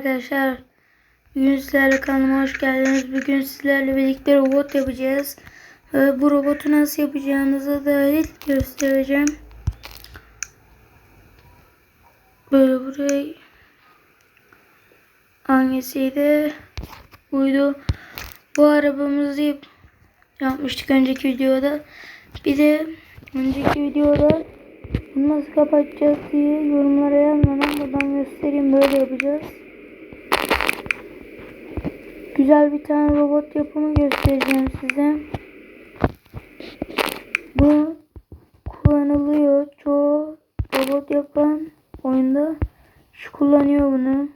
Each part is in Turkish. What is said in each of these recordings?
arkadaşlar. Bugün sizlerle kanalıma hoş geldiniz. Bugün sizlerle birlikte robot yapacağız. Bu robotu nasıl yapacağınızı dahil göstereceğim. Böyle buraya hangisiydi? Buydu. Bu arabamızı yap- yapmıştık önceki videoda. Bir de önceki videoda nasıl kapatacağız diye yorumlara yazmadan buradan göstereyim. Böyle yapacağız. Güzel bir tane robot yapımı göstereceğim size. Bu kullanılıyor. Çoğu robot yapan oyunda şu kullanıyor bunu.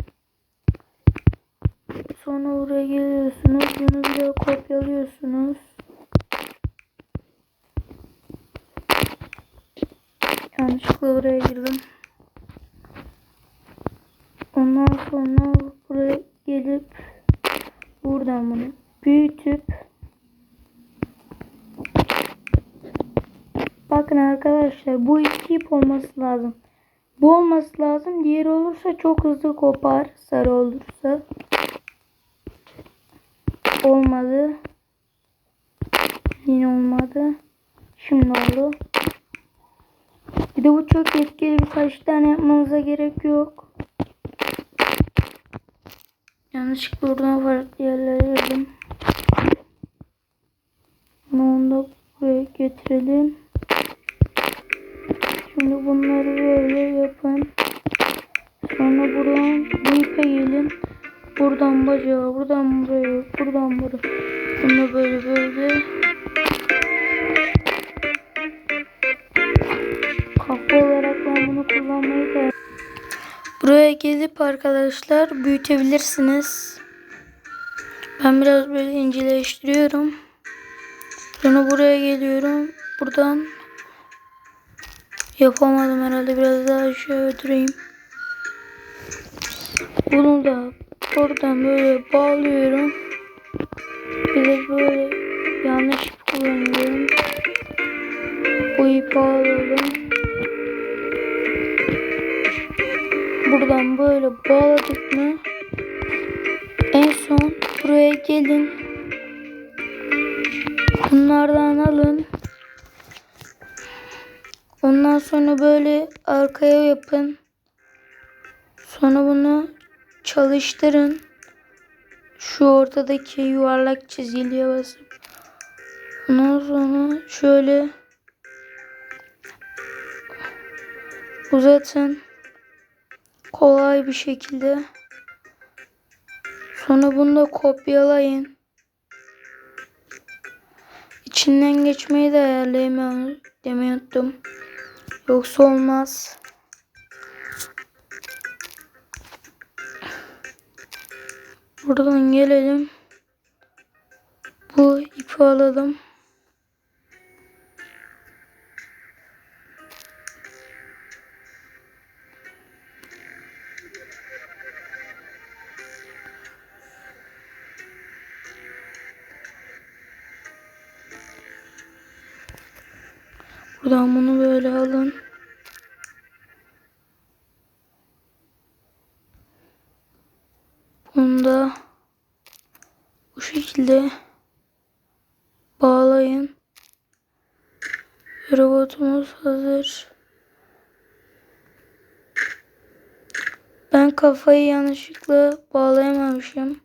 Sonra buraya geliyorsunuz. Bunu de kopyalıyorsunuz. Yanlışlıkla buraya girdim. Ondan sonra buraya gelip buradan bunu büyütüp Bakın arkadaşlar bu iki ip olması lazım. Bu olması lazım. Diğeri olursa çok hızlı kopar. Sarı olursa. Olmadı. Yine olmadı. Şimdi oldu. Bir de bu çok etkili birkaç tane yapmanıza gerek yok. Yanlışlıkla buradan farklı yerlere girdim. Bunu da buraya getirelim. Şimdi bunları böyle yapın. Sonra buradan bu ipe. Buradan bacağı, buradan buraya, buradan buraya. Bunu böyle böyle. Kafa olarak ben bunu kullanmayı da Buraya gelip arkadaşlar büyütebilirsiniz. Ben biraz böyle inceleştiriyorum. Sonra buraya geliyorum. Buradan yapamadım herhalde. Biraz daha aşağı götüreyim. Bunu da buradan böyle bağlıyorum. Bir de böyle yanlış kullanıyorum. Bu ipi alalım. Buradan böyle bağladık mı? En son buraya gelin. Bunlardan alın. Ondan sonra böyle arkaya yapın. Sonra bunu çalıştırın. Şu ortadaki yuvarlak çizgiliye basıp. Ondan sonra şöyle uzatın. Kolay bir şekilde. Sonra bunu da kopyalayın. İçinden geçmeyi de ayarlayamıyorum demeyi unuttum. Yoksa olmaz. Buradan gelelim. Bu ipi alalım. Buradan bunu böyle alın. Bunu da bu şekilde bağlayın. Robotumuz hazır. Ben kafayı yanlışlıkla bağlayamamışım.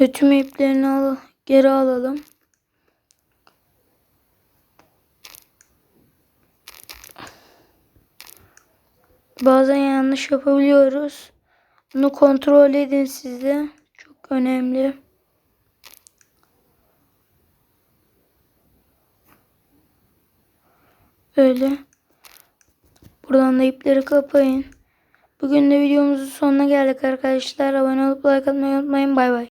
Ve iplerini al geri alalım. Bazen yanlış yapabiliyoruz. Bunu kontrol edin size. Çok önemli. Öyle. Buradan da ipleri kapayın. Bugün de videomuzun sonuna geldik arkadaşlar. Abone olup like atmayı unutmayın. Bay bay.